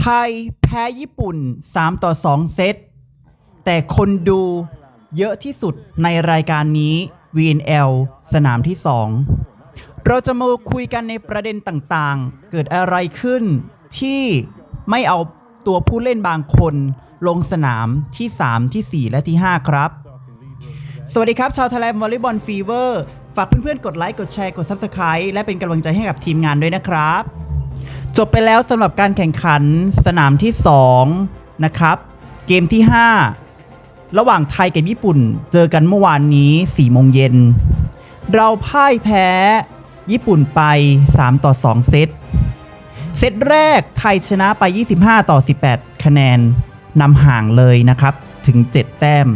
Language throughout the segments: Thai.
ไทยแพ้ญี่ปุ่น 3 ต่อ 2 เซต แต่คนดูเยอะที่สุดในรายการนี้ VNL สนามที่ 2 เราจะมาคุยกันในประเด็นต่างๆ เกิดอะไรขึ้นที่ไม่เอาตัวผู้เล่นบางคนลงสนามที่ 3 ที่ 4 และที่ 5 ครับ สวัสดีครับ ชาวไทยแลนด์วอลเลย์บอลฟีเวอร์ ฝากเพื่อนๆ กดไลค์ กดแชร์ กด Subscribe และเป็นกำลังใจให้กับทีมงานด้วยนะครับ จบไปแล้วสำหรับการแข่งขันสนามที่ 2 นะครับ เกมที่ 5 ระหว่างไทยกับญี่ปุ่น เจอกันเมื่อวานนี้4โมงเย็น เราพ่ายแพ้ญี่ปุ่นไป 3 ต่อ 2 เซต เซตแรกไทยชนะไป 25 ต่อ 18 คะแนนนำห่างเลยนะครับ ถึง 7 แต้ม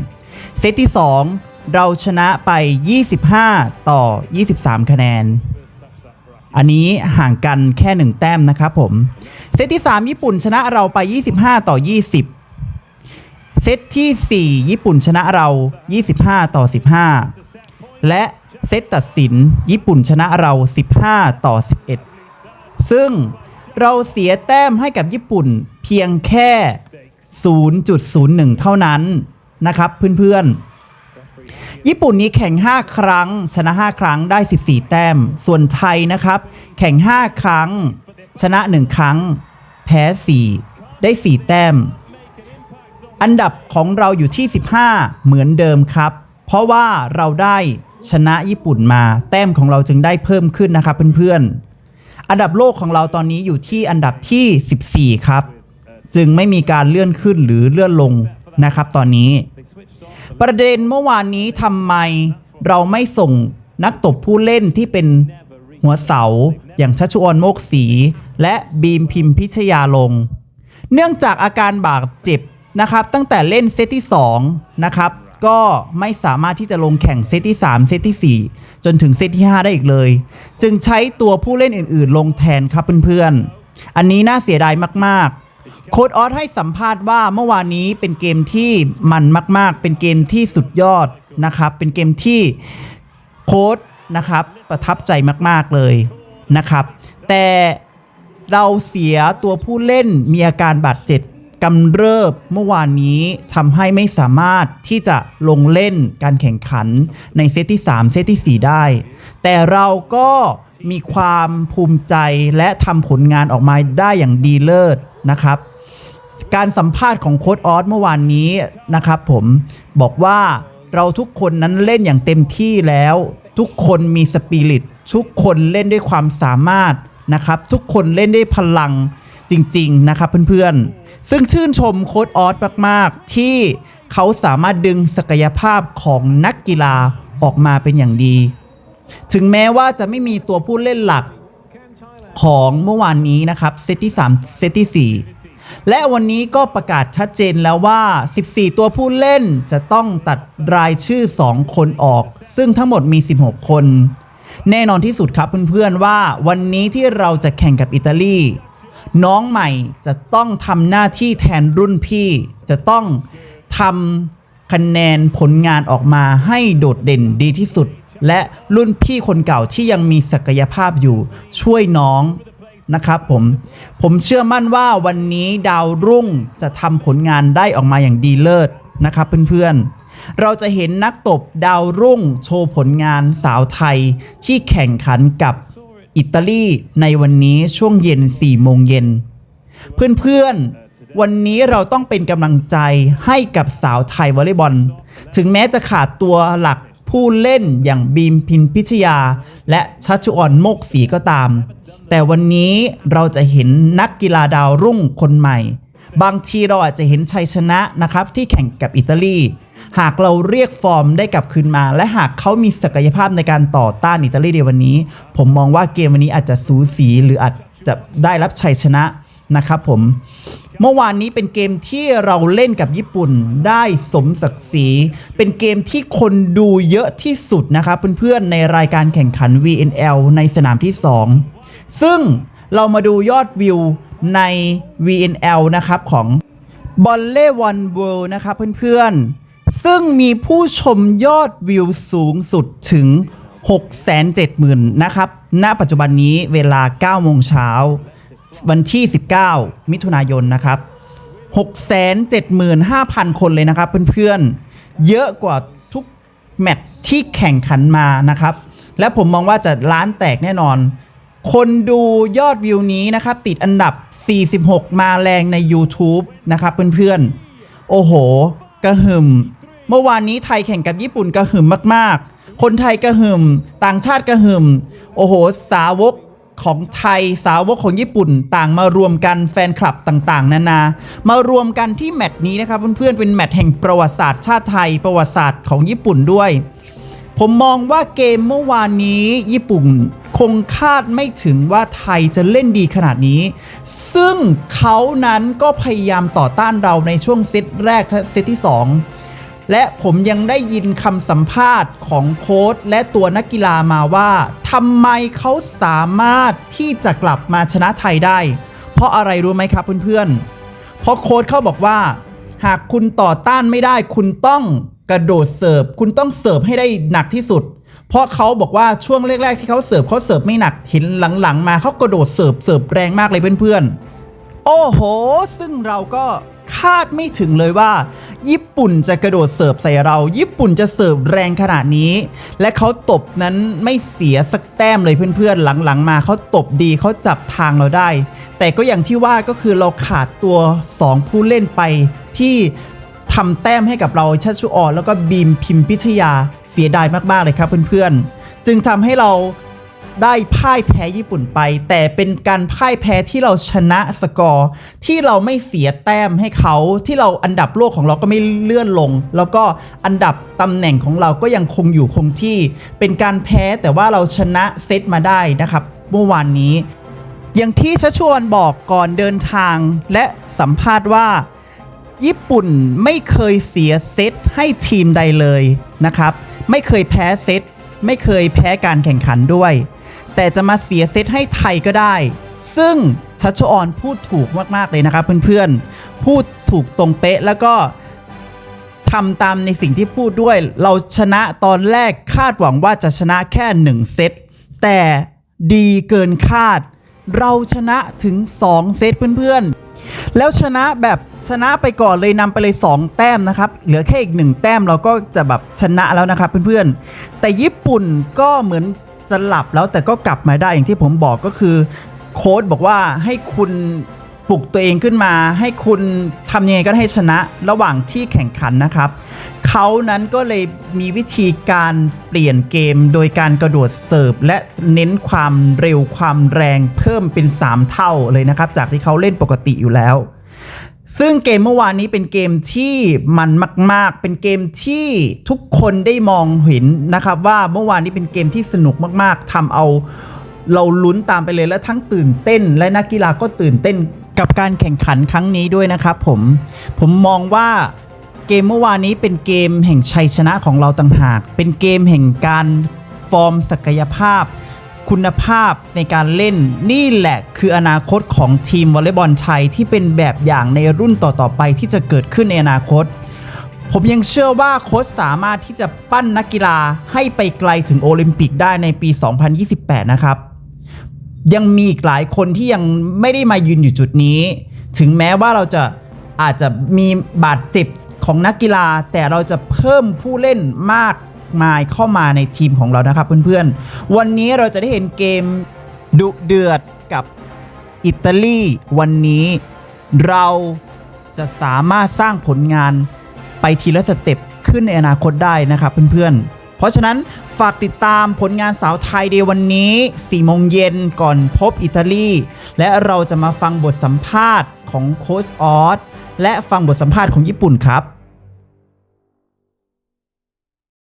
เซตที่ 2 เราชนะไป 25 ต่อ 23 คะแนน อันนี้ห่างกันแค่ 1 แต้มนะครับผม เซตที่ 3 ญี่ปุ่นชนะเราไป 25 ต่อ 20 เซตที่ 4 ญี่ปุ่นชนะเรา 25 ต่อ 15 และเซตตัดสินญี่ปุ่นชนะเรา 15 ต่อ 11 ซึ่งเราเสียแต้มให้กับญี่ปุ่นเพียงแค่ 0.01 เท่านั้นนะครับเพื่อนๆ ญี่ปุ่นนี้แข่ง 5 ครั้ง ชนะ 5 ครั้งได้ 14 แต้ม ส่วนไทยนะครับ แข่ง 5 ครั้ง ชนะ 1 ครั้ง แพ้ 4 ได้ 4 แต้ม อันดับของเราอยู่ที่ 15 เหมือนเดิมครับ เพราะว่าเราได้ชนะญี่ปุ่นมา แต้มของเราจึงได้เพิ่มขึ้นนะครับเพื่อนๆ อันดับโลกของเราตอนนี้อยู่ที่อันดับที่ 14 ครับ จึงไม่มีการเลื่อนขึ้นหรือเลื่อนลงนะครับตอนนี้ ประเด็นเมื่อวานนี้ทำไมเราไม่ส่งนักตบผู้เล่นที่เป็นหัวเสาอย่างชัชวอนโมกศีและบีมพิมพิชยาลง เนื่องจากอาการบาดเจ็บนะครับ ตั้งแต่เล่นเซตที่ 2 นะครับ ก็ไม่สามารถที่จะลงแข่งเซตที่ 3 เซตที่ 4 จนถึงเซตที่ 5 ได้อีกเลย จึงใช้ตัวผู้เล่นอื่นๆ ลงแทนครับเพื่อนๆ อันนี้น่าเสียดายมากๆ โค้ดออสให้สัมภาษณ์ว่าเมื่อวานนี้เป็นเกมที่มันมาก ๆ เป็นเกมที่สุดยอดนะครับ เป็นเกมที่โค้ดนะครับประทับใจมาก ๆ เลยนะครับ แต่เราเสียตัวผู้เล่นมีอาการบาดเจ็บกำเริบเมื่อวานนี้ทำให้ไม่สามารถที่จะลงเล่นการแข่งขันในเซตที่ 3 เซตที่ 4 ได้ แต่เราก็มีความภูมิใจและทำผลงานออกมาได้อย่างดีเลิศ นะครับ การสัมภาษณ์ของโค้ดออสเมื่อวานนี้นะครับ ผมบอกว่าเราทุกคนนั้นเล่นอย่างเต็มที่แล้ว ทุกคนมีสปิริตทุกคนเล่นด้วยความสามารถนะครับ ทุกคนเล่นด้วยพลังจริง ๆ นะครับเพื่อนๆ ซึ่งชื่นชมโค้ดออสมาก ๆ ที่เขาสามารถดึงศักยภาพของนักกีฬาออกมาเป็นอย่างดี ถึงแม้ว่าจะไม่มีตัวผู้เล่นหลัก ของเมื่อวานนี้นะครับเซตที่ 3 เซตที่ 4 และวันนี้ก็ประกาศชัดเจนแล้วว่า 14 ตัวผู้เล่นจะต้องตัดรายชื่อ 2 คนออก ซึ่งทั้งหมดมี 16 คน แน่นอนที่สุดครับเพื่อนๆว่าวันนี้ที่เราจะแข่งกับอิตาลีน้องใหม่จะต้องทำหน้าที่แทนรุ่นพี่ จะต้องทำ คะแนนผลงานออกมาให้โดดเด่นดีที่สุด และรุ่นพี่คนเก่าที่ยังมีศักยภาพอยู่ช่วยน้องนะครับผมผมเชื่อมั่นว่าวันนี้ดาวรุ่งจะทำผลงานได้ออกมาอย่างดีเลิศนะครับเพื่อนๆ เราจะเห็นนักตบดาวรุ่งโชว์ผลงานสาวไทยที่แข่งขันกับอิตาลีในวันนี้ช่วงเย็น4โมงเย็น เพื่อนๆ วันนี้เราต้องเป็นกำลังใจให้กับสาวไทยวอลเลย์บอล ถึงแม้จะขาดตัวหลักผู้เล่นอย่างบีมพินพิชยา และชัชออนโมกศรีก็ตาม แต่วันนี้เราจะเห็นนักกีฬาดาวรุ่งคนใหม่ บางทีเราอาจจะเห็นชัยชนะนะครับที่แข่งกับอิตาลี หากเราเรียกฟอร์มได้กลับคืนมา และหากเขามีศักยภาพในการต่อต้านอิตาลีในวันนี้ ผมมองว่าเกมวันนี้อาจจะสูสีหรืออาจจะได้รับชัยชนะนะครับผม เมื่อวานนี้เป็นเกมที่เราเล่นกับญี่ปุ่นได้สมศักดิ์ศรี เป็นเกมที่คนดูเยอะที่สุดนะครับเพื่อนๆในรายการแข่งขัน VNL ในสนามที่ 2 ซึ่งเรามาดูยอดวิวใน VNL นะครับของบอลเล่วันเวิลด์นะครับเพื่อนๆ ซึ่งมีผู้ชมยอดวิวสูงสุดถึง 670,000 นะครับ ณ ปัจจุบันนี้เวลา 9 โมงเช้า วันที่ 19 มิถุนายนนะครับ 675,000 คนเลยนะครับเพื่อนๆ เยอะกว่าทุกแมตช์ที่แข่งขันมานะครับ และผมมองว่าจะล้านแตกแน่นอน คนดูยอดวิวนี้นะครับ ติดอันดับ 46 มาแรงใน YouTube นะครับเพื่อนๆ โอ้โห กระหึ่ม เมื่อวานนี้ไทยแข่งกับญี่ปุ่นกระหึ่มมากๆ คนไทยกระหึ่ม ต่างชาติกระหึ่ม โอ้โห สาวก ของไทยสาวกของญี่ปุ่นต่างมารวมกันแฟนคลับต่างๆ นานามารวมกันที่แมตช์นี้นะครับเพื่อนๆเป็นแมตช์แห่งประวัติศาสตร์ชาติไทยประวัติศาสตร์ของญี่ปุ่นด้วย ผมมองว่าเกมเมื่อวานนี้ญี่ปุ่นคงคาดไม่ถึงว่าไทยจะเล่นดีขนาดนี้ ซึ่งเขานั้นก็พยายามต่อต้านเราในช่วงเซตแรกและเซตที่ 2 และผมยังได้ยินคำสัมภาษณ์ของโค้ชและตัวนักกีฬามาว่าทำไมเขาสามารถที่จะกลับมาชนะไทยได้ เพราะอะไรรู้ไหมครับเพื่อนๆ เพราะโค้ชเขาบอกว่า หากคุณต่อต้านไม่ได้ คุณต้องกระโดดเสิร์ฟ คุณต้องเสิร์ฟให้ได้หนักที่สุด เพราะเขาบอกว่าช่วงแรกๆ ที่เขาเสิร์ฟเขาเสิร์ฟไม่หนักเห็นหลังๆ มาเขากระโดดเสิร์ฟเสิร์ฟแรงมากเลยเพื่อนๆ โอ้โห ซึ่งเราก็คาดไม่ถึงเลยว่า ญี่ปุ่นจะกระโดดเสิร์ฟใส่เรา ญี่ปุ่นจะเสิร์ฟแรงขนาดนี้ และเขาตบนั้นไม่เสียสักแต้มเลยเพื่อนๆ หลังๆ มาเขาตบดีเขาจับทางเราได้ แต่ก็อย่างที่ว่าก็คือเราขาดตัว 2 ผู้เล่นไปที่ทำแต้มให้กับเราชัชชุออนแล้วก็บีมพิมพิชยาเสียดายมากๆเลยครับเพื่อนๆ จึงทำให้เรา ได้พ่ายแพ้ญี่ปุ่นไป แต่เป็นการพ่ายแพ้ที่เราชนะสกอร์ที่เราไม่เสียแต้มให้เขาที่เราอันดับโลกของเราก็ไม่เลื่อนลง แล้วก็อันดับตำแหน่งของเราก็ยังคงอยู่คงที่ เป็นการแพ้แต่ว่าเราชนะเซตมาได้นะครับเมื่อวานนี้ อย่างที่ชัชวนบอกก่อนเดินทางและสัมภาษณ์ว่าญี่ปุ่นไม่เคยเสียเซตให้ทีมใดเลยนะครับ ไม่เคยแพ้เซตไม่เคยแพ้การแข่งขันด้วย แต่จะมาเสียเซตให้ไทยก็ได้ ซึ่งชัชออนพูดถูกมาก ๆ เลยนะครับเพื่อนๆ พูดถูกตรงเป๊ะแล้วก็ทำตามในสิ่งที่พูดด้วย เราชนะตอนแรกคาดหวังว่าจะชนะแค่ 1 เซต แต่ดีเกินคาด เราชนะถึง 2 เซตเพื่อนๆ แล้วชนะแบบชนะไปก่อนเลยนำไปเลย 2 แต้มนะครับ เหลือแค่อีก 1 แต้มเราก็จะแบบชนะแล้วนะครับเพื่อนๆ แต่ญี่ปุ่นก็เหมือน จะหลับแล้วแต่ก็กลับมาได้อย่างที่ผมบอกก็คือ โค้ดบอกว่าให้คุณปลุกตัวเองขึ้นมา ให้คุณทำยังไงก็ให้ชนะระหว่างที่แข่งขันนะครับ เขานั้นก็เลยมีวิธีการเปลี่ยนเกมโดยการกระโดดเสิร์ฟ และเน้นความเร็วความแรงเพิ่มเป็น 3 เท่าเลยนะครับ จากที่เขาเล่นปกติอยู่แล้ว ซึ่งเกมเมื่อวานนี้เป็นเกมที่มันมาก ๆ เป็นเกมที่ทุกคนได้มองเห็นนะครับ ว่าเมื่อวานนี้เป็นเกมที่สนุกมาก ๆทำเอาเราลุ้นตามไปเลยและทั้งตื่นเต้น และนักกีฬาก็ตื่นเต้นกับการแข่งขันครั้งนี้ด้วยนะครับผมผมมองว่าเกมเมื่อวานนี้เป็นเกมแห่งชัยชนะของเราต่างหาก เป็นเกมแห่งการฟอร์มศักยภาพ คุณภาพในการเล่นนี่แหละคืออนาคตของทีมวอลเลย์บอลไทยที่เป็นแบบอย่างในรุ่นต่อๆไปที่จะเกิดขึ้นในอนาคต ผมยังเชื่อว่าโค้ชสามารถที่จะปั้นนักกีฬาให้ไปไกลถึงโอลิมปิกได้ในปี 2028 นะครับ ยังมีอีกหลายคนที่ยังไม่ได้มายืนอยู่จุดนี้ ถึงแม้ว่าเราจะอาจจะมีบาดเจ็บของนักกีฬา แต่เราจะเพิ่มผู้เล่นมาก มายเข้ามาในทีมของเรานะครับเพื่อนๆ วันนี้เราจะได้เห็นเกมดุเดือดกับอิตาลีวันนี้เราจะสามารถสร้างผลงานไปทีละสเต็ปขึ้นในอนาคตได้นะครับเพื่อนๆ เพราะฉะนั้นฝากติดตามผลงานสาวไทยเดยวันนี้4โมงเย็นก่อนพบอิตาลี และเราจะมาฟังบทสัมภาษณ์ของโค้ชออสและฟังบทสัมภาษณ์ของญี่ปุ่นครับ